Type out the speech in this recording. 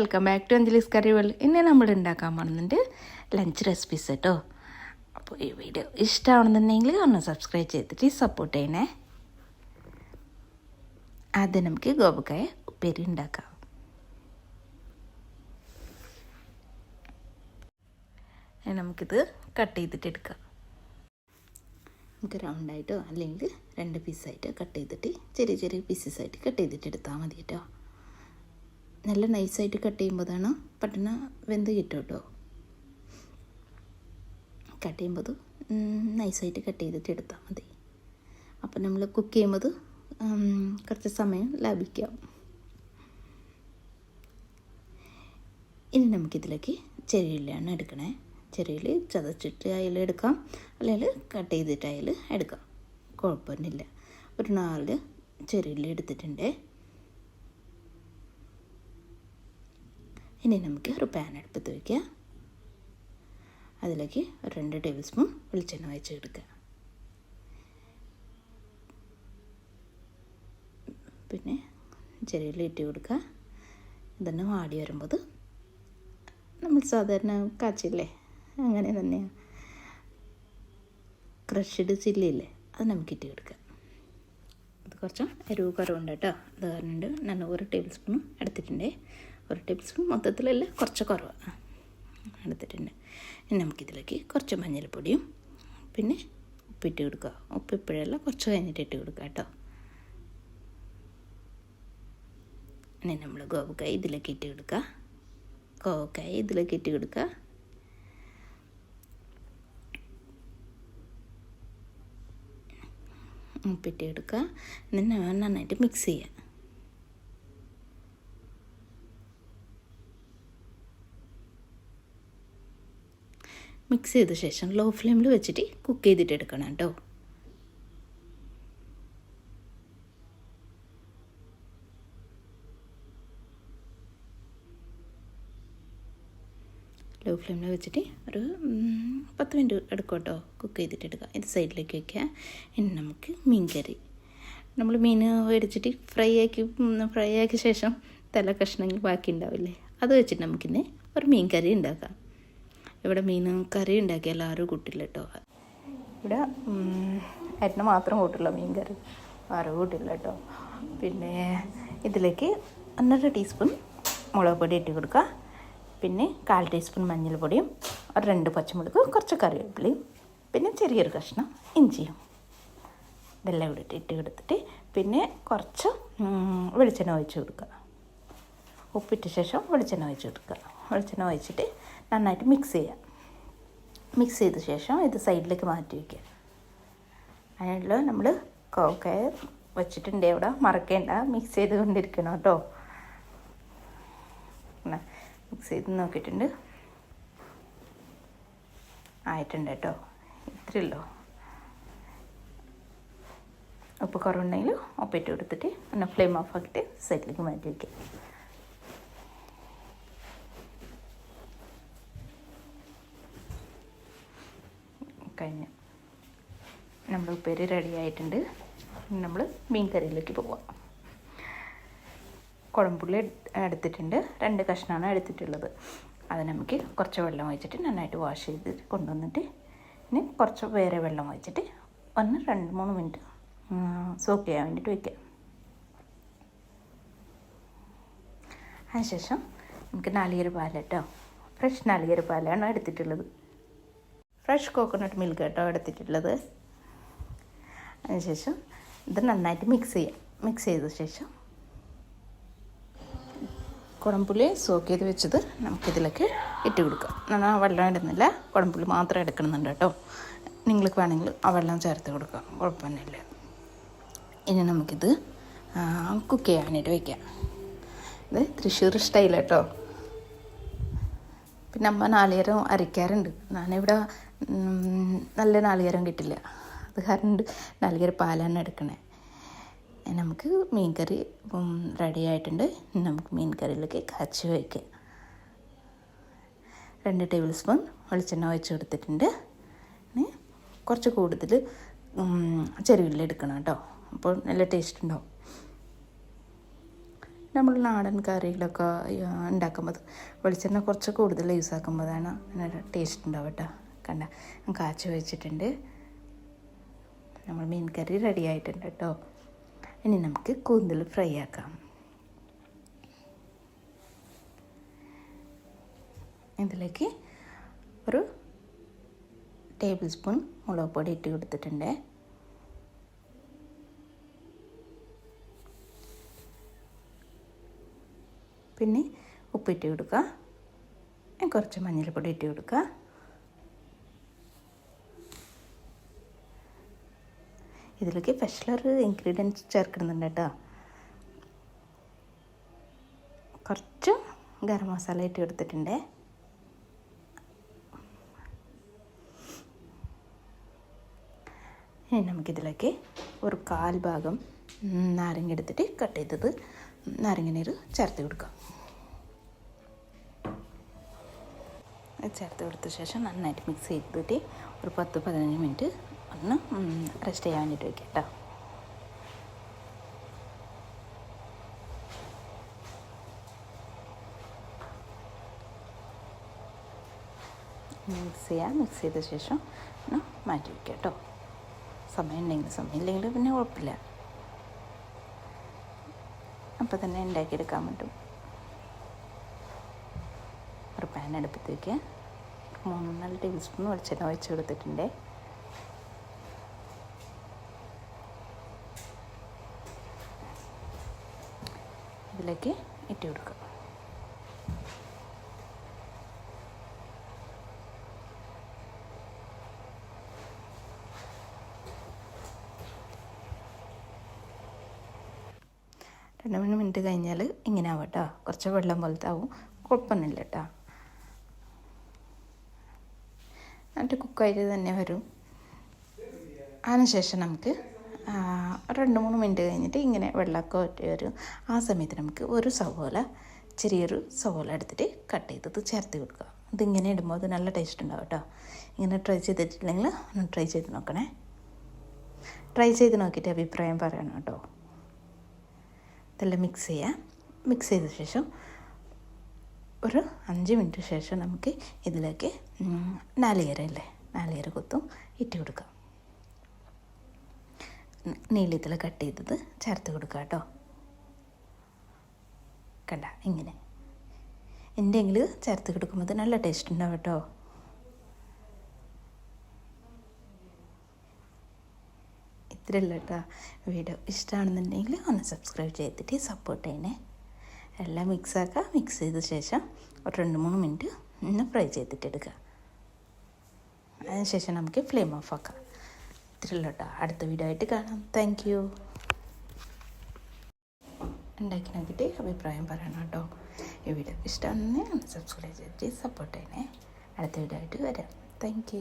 Welcome back to Anjali's curry world ഇന്ന് നമ്മൾ ഉണ്ടാക്കാൻ പോകുന്നുണ്ട് ലഞ്ച് റെസിപ്പീസ് കേട്ടോ അപ്പോൾ ഈ വീഡിയോ ഇഷ്ടമാണെന്നുണ്ടെങ്കിൽ ഒന്ന് സബ്സ്ക്രൈബ് ചെയ്തിട്ട് സപ്പോർട്ട് ചെയ്യണേ. ആദ്യം നമുക്ക് ഗോപക്കായ ഉപ്പേരി ഉണ്ടാക്കാം. നമുക്കിത് കട്ട് ചെയ്തിട്ട് എടുക്കാം. നമുക്ക് റൗണ്ടായിട്ടോ അല്ലെങ്കിൽ രണ്ട് പീസായിട്ട് കട്ട് ചെയ്തിട്ട് ചെറിയ ചെറിയ പീസസ് ആയിട്ട് കട്ട് ചെയ്തിട്ട് എടുത്താൽ മതി കേട്ടോ. നല്ല നൈസായിട്ട് കട്ട് ചെയ്യുമ്പോഴാണ് പെട്ടെന്ന് വെന്ത് കിട്ടും കേട്ടോ കട്ട് ചെയ്യുമ്പോൾ നൈസായിട്ട് കട്ട് ചെയ്തിട്ട് എടുത്താൽ മതി. അപ്പം നമ്മൾ കുക്ക് ചെയ്യുമ്പോൾ കുറച്ച് സമയം ലാഭിക്കാം. ഇനി നമുക്കിതിലേക്ക് ചെറിയുള്ളിയാണ് എടുക്കണേ. ചെറിയുള്ളി ചതച്ചിട്ട് അതിൽ എടുക്കാം. അല്ലെങ്കിൽ കട്ട് ചെയ്തിട്ട് അതിൽ എടുക്കാം. കുഴപ്പമൊന്നുമില്ല. ഒരു നാല് ചെറിയുള്ളി എടുത്തിട്ടുണ്ട്. ഇനി നമുക്ക് ഒരു പാൻ അടുപ്പത്ത് വയ്ക്കുക അതിലേക്ക് ഒരു രണ്ട് ടേബിൾ സ്പൂൺ വെളിച്ചെണ്ണ ഒഴിച്ച് എടുക്കുക. പിന്നെ ചെറിയ ഇട്ട് കൊടുക്കുക. ഇതന്നെ വാടി വരുമ്പോൾ നമ്മൾ സാധാരണ കാച്ചില്ലേ? അങ്ങനെ തന്നെയാണ് ക്രഷ്ഡ് ചില്ലില്ലേ അത് നമുക്ക് ഇട്ട് കൊടുക്കുക. അത് കുറച്ച് എരിവ് കുറവുണ്ട് കേട്ടോ. അത് കാരണം ഞാൻ ഒരു ടേബിൾ സ്പൂൺ എടുത്തിട്ടുണ്ട്. ഒരു ടേബിൾ സ്പൂൺ മൊത്തത്തിലല്ല? കുറച്ച് കുറവ്. എടുത്തിട്ടുണ്ട്. ഇനി നമുക്കിതിലേക്ക് കുറച്ച് മഞ്ഞൾപ്പൊടിയും പിന്നെ ഉപ്പിട്ട് കൊടുക്കുക. ഉപ്പ് ഇപ്പോഴല്ല കുറച്ച് കഴിഞ്ഞിട്ട് ഇട്ട് കൊടുക്കുക കേട്ടോ. ഇനി നമ്മൾ ഗോവക്കായ ഇതിലേക്ക് ഇട്ട് കൊടുക്കുക. കോവക്കായ ഇതിലേക്ക് ഇട്ട് കൊടുക്കുക. ഉപ്പിട്ട് കൊടുക്കുക. എന്നിട്ട് നന്നായിട്ട് മിക്സ് ചെയ്യുക. മിക്സ് ചെയ്ത ശേഷം ലോ ഫ്ലെയിമിൽ വെച്ചിട്ട് കുക്ക് ചെയ്തിട്ട് എടുക്കണം കേട്ടോ. ലോ ഫ്ലെയിമിൽ വെച്ചിട്ട് ഒരു പത്ത് മിനിറ്റ് എടുക്കും കേട്ടോ കുക്ക് ചെയ്തിട്ട് എടുക്കുക. ഇത് സൈഡിലേക്ക് വയ്ക്കുക ഇനി നമുക്ക് മീൻ കറി. നമ്മൾ മീൻ മേടിച്ചിട്ട് ഫ്രൈ ആക്കി ഫ്രൈ ആക്കിയ ശേഷം തല കഷ്ണങ്ങൾ ബാക്കി ഉണ്ടാവില്ലേ അത് വെച്ചിട്ട് നമുക്കിന്ന് ഒരു മീൻ കറി ഉണ്ടാക്കാം. ഇവിടെ മീൻ കറി ഉണ്ടാക്കി എല്ലാവരും കൂട്ടില്ല കേട്ടോ. ഇവിടെ എണ്ണ മാത്രം കൂട്ടില്ല മീൻ കറി ആരും കൂട്ടില്ല കേട്ടോ. പിന്നെ ഇതിലേക്ക് ഒന്നര ടീസ്പൂൺ മുളക് പൊടി ഇട്ട് കൊടുക്കുക. പിന്നെ കാൽ ടീസ്പൂൺ മഞ്ഞൾപ്പൊടിയും ഒരു രണ്ട് പച്ചമുളക് കുറച്ച് കറിവേപ്പിലയും പിന്നെ ചെറിയൊരു കഷ്ണം ഇഞ്ചിയും. ഇതെല്ലാം ഇവിടെ ഇട്ട് കൊടുത്തിട്ട് പിന്നെ കുറച്ച് വെളിച്ചെണ്ണ ഒഴിച്ച് കൊടുക്കുക. ഉപ്പിട്ട ശേഷം വെളിച്ചെണ്ണ ഒഴിച്ച് കൊടുക്കുക. വെളിച്ചെണ്ണ ഒഴിച്ചിട്ട് നന്നായിട്ട് മിക്സ് ചെയ്യുക മിക്സ് ചെയ്ത ശേഷം ഇത് സൈഡിലേക്ക് മാറ്റി വയ്ക്കുക അതിനുള്ള നമ്മൾ കോക്കായ വെച്ചിട്ടുണ്ട് ഇവിടെ. മറക്കേണ്ട. മിക്സ് ചെയ്ത് കൊണ്ടിരിക്കണം കേട്ടോ മിക്സ് ചെയ്ത് നോക്കിയിട്ടുണ്ട്. ആയിട്ടുണ്ട് കേട്ടോ. ഇത്രയല്ലോ ഉപ്പ് കുറവുണ്ടെങ്കിൽ ഉപ്പിട്ട് കൊടുത്തിട്ട് ഒന്ന് ഫ്ലെയിം ഓഫ് ആക്കിയിട്ട് സൈഡിലേക്ക് മാറ്റി വയ്ക്കുക കഴിഞ്ഞു. നമ്മൾ ഉപ്പേരി റെഡി ആയിട്ടുണ്ട്. നമ്മൾ മീൻ കറിയിലേക്ക് പോവാം. കുഴമ്പുള്ളി എടുത്തിട്ടുണ്ട്. രണ്ട് കഷ്ണമാണ് എടുത്തിട്ടുള്ളത്. അത് നമുക്ക് കുറച്ച് വെള്ളം ഒഴിച്ചിട്ട് നന്നായിട്ട് വാഷ് ചെയ്ത് കൊണ്ടുവന്നിട്ട് ഇനി കുറച്ച് വേറെ വെള്ളം ഒഴിച്ചിട്ട് ഒന്ന് രണ്ട് മൂന്ന് മിനിറ്റ് സോക്ക് ചെയ്യാൻ വേണ്ടിയിട്ട് വയ്ക്കാം അതിനുശേഷം നമുക്ക് നാളികേര പാലട്ടോ ഫ്രഷ് നാളികേര പാലാണ് എടുത്തിട്ടുള്ളത്. ഫ്രഷ് കോക്കോനട്ട് മിൽക്ക് കേട്ടോ എടുത്തിട്ടുള്ളത്. അതിനുശേഷം ഇത് നന്നായിട്ട് മിക്സ് ചെയ്യാം. മിക്സ് ചെയ്ത ശേഷം കുടംപുളി സോക്ക് ചെയ്ത് വെച്ചത് നമുക്കിതിലേക്ക് ഇട്ട് കൊടുക്കാം. എന്നാൽ വെള്ളം ഇടുന്നില്ല. കുടംപുളി മാത്രം എടുക്കണമെന്നുണ്ട് കേട്ടോ. നിങ്ങൾക്ക് വേണമെങ്കിൽ ആ വെള്ളം ചേർത്ത് കൊടുക്കാം. കുഴപ്പമൊന്നുമില്ല. ഇനി നമുക്കിത് കുക്ക് ചെയ്യാനായിട്ട് വയ്ക്കാം ഇത് തൃശ്ശൂർ സ്റ്റൈൽ കേട്ടോ. പിന്നെ അമ്മ നാളികേരം അരയ്ക്കാറുണ്ട്. ഞാനിവിടെ നല്ല നാളികേരം കിട്ടില്ല. അത് കാരണം നാളികേര പാലാണ് എടുക്കണേ. നമുക്ക് മീൻ കറി റെഡി ആയിട്ടുണ്ട്. നമുക്ക് മീൻ കറിയിലേക്ക് കാച്ചി വയ്ക്കാം. രണ്ട് ടേബിൾ സ്പൂൺ വെളിച്ചെണ്ണ ഒഴിച്ച് കൊടുത്തിട്ടുണ്ട്. കുറച്ച് കൂടുതൽ ചെരുവില്ല എടുക്കണം കേട്ടോ. അപ്പോൾ നല്ല ടേസ്റ്റ് ഉണ്ടാവും. നമ്മൾ നാടൻ കറികളൊക്കെ ഉണ്ടാക്കുമ്പോൾ വെളിച്ചെണ്ണ കുറച്ച് കൂടുതൽ യൂസ് ആക്കുമ്പോഴാണ് നല്ല ടേസ്റ്റ് ഉണ്ടാവും കേട്ടോ. കണ്ട ഞാൻ കാച്ചു വെച്ചിട്ടുണ്ട്. നമ്മൾ മീൻ കറി റെഡി ആയിട്ടുണ്ട് കേട്ടോ ഇനി നമുക്ക് കൂന്തൽ ഫ്രൈ ആക്കാം. ഇതിലേക്ക് ഒരു ടേബിൾ സ്പൂൺ മുളക് പൊടി ഇട്ട് കൊടുത്തിട്ടുണ്ട്. പിന്നെ ഉപ്പിട്ട് കൊടുക്കുക. കുറച്ച് മഞ്ഞൾപ്പൊടി ഇട്ട് കൊടുക്കുക. ഇതിലേക്ക് സ്പെഷ്യലൊരു ഇൻഗ്രീഡിയൻസ് ചേർക്കുന്നുണ്ട് കേട്ടോ. കുറച്ച് ഗരം മസാല ഇട്ട് കൊടുത്തിട്ടുണ്ട്. ഇനി നമുക്കിതിലേക്ക് ഒരു കാൽ ഭാഗം നാരങ്ങ എടുത്തിട്ട് കട്ട് ചെയ്തത് നാരങ്ങ നീര് ചേർത്ത് കൊടുക്കാം. ചേർത്ത് കൊടുത്ത ശേഷം നന്നായിട്ട് മിക്സ് ചെയ്തിട്ട് ഒരു പത്ത് പതിനഞ്ച് മിനിറ്റ് ഒന്ന് റെസ്റ്റ് ചെയ്യാൻ വേണ്ടിയിട്ട് വയ്ക്കാം കേട്ടോ മിക്സ് ചെയ്യാം മിക്സ് ചെയ്ത ശേഷം ഒന്ന് മാറ്റി വയ്ക്കാം കേട്ടോ സമയം ഉണ്ടെങ്കിൽ സമയം ഇല്ലെങ്കിൽ പിന്നെ കുഴപ്പമില്ല. അപ്പോൾ തന്നെ ഉണ്ടാക്കിയെടുക്കാൻ പറ്റും. ഒരു പാൻ അടുപ്പത്തേക്ക് മൂന്ന് നാല് ടേബിൾ സ്പൂൺ വെളിച്ചെണ്ണ ഒഴിച്ച് കൊടുത്തിട്ടുണ്ട് ഇതിലേക്ക് ഇട്ട് കൊടുക്കുക. രണ്ട് മൂന്ന് മിനിറ്റ് കഴിഞ്ഞാൽ ഇങ്ങനെ ആവും കേട്ടോ. കുറച്ച് വെള്ളം പോലത്തെ ആവും. കുഴപ്പമൊന്നുമില്ല കേട്ടോ. എന്നിട്ട് കുക്കായിട്ട് തന്നെ വരും. അതിനുശേഷം നമുക്ക് രണ്ട് മൂന്ന് മിനിറ്റ് കഴിഞ്ഞിട്ട് ഇങ്ങനെ വെള്ളമൊക്കെ ഒറ്റ വരും ആ സമയത്ത് നമുക്ക് ഒരു സവോല ചെറിയൊരു സവോല എടുത്തിട്ട് കട്ട് ചെയ്തത് ചേർത്ത് കൊടുക്കുക. ഇതിങ്ങനെ ഇടുമ്പോൾ അത് നല്ല ടേസ്റ്റ് ഉണ്ടാവും കേട്ടോ ഇങ്ങനെ ട്രൈ ചെയ്തിട്ടില്ലെങ്കിൽ ഒന്ന് ട്രൈ ചെയ്ത് നോക്കണേ. ട്രൈ ചെയ്ത് നോക്കിയിട്ട് അഭിപ്രായം പറയണം കേട്ടോ ഇതെല്ലാം മിക്സ് ചെയ്യാം. മിക്സ് ചെയ്ത ശേഷം ഒരു അഞ്ച് മിനിറ്റ് ശേഷം നമുക്ക് ഇതിലേക്ക് ഉം, നാളികേര ഇല്ലേ? നാളികേര കൊത്തും ഇട്ട് കൊടുക്കാം. നീളത്തിൽ കട്ട് ചെയ്തത് ചേർത്ത് കൊടുക്കുക കേട്ടോ. കണ്ട ഇങ്ങനെ. എന്തെങ്കിലും ചേർത്ത് കൊടുക്കുമ്പോൾ നല്ല ടേസ്റ്റ് ഉണ്ടാവും കേട്ടോ. ഇത്രയല്ല കേട്ടോ വീഡിയോ. ഇഷ്ടമാണെന്നുണ്ടെങ്കിൽ ഒന്ന് സബ്സ്ക്രൈബ് ചെയ്തിട്ട് സപ്പോർട്ട് ചെയ്യണേ. എല്ലാം മിക്സ് ആക്കുക മിക്സ് ചെയ്ത ശേഷം ഒരു രണ്ട് മൂന്ന് മിനിറ്റ് ഒന്ന് ഫ്രൈ ചെയ്തിട്ട് എടുക്കുക. അതിനുശേഷം നമുക്ക് ഫ്ലെയിം ഓഫ് ആക്കാം. ഇത്രയല്ല കേട്ടോ അടുത്ത വീഡിയോ ആയിട്ട് കാണാം. താങ്ക് യു ഉണ്ടാക്കി നോക്കിയിട്ട് അഭിപ്രായം പറയണം കേട്ടോ. ഈ വീഡിയോ ഇഷ്ടമാണെന്ന് സബ്സ്ക്രൈബ് ചെയ്തിട്ട് സപ്പോർട്ട് ചെയ്യണേ. അടുത്ത വീഡിയോ ആയിട്ട് വരാം. താങ്ക്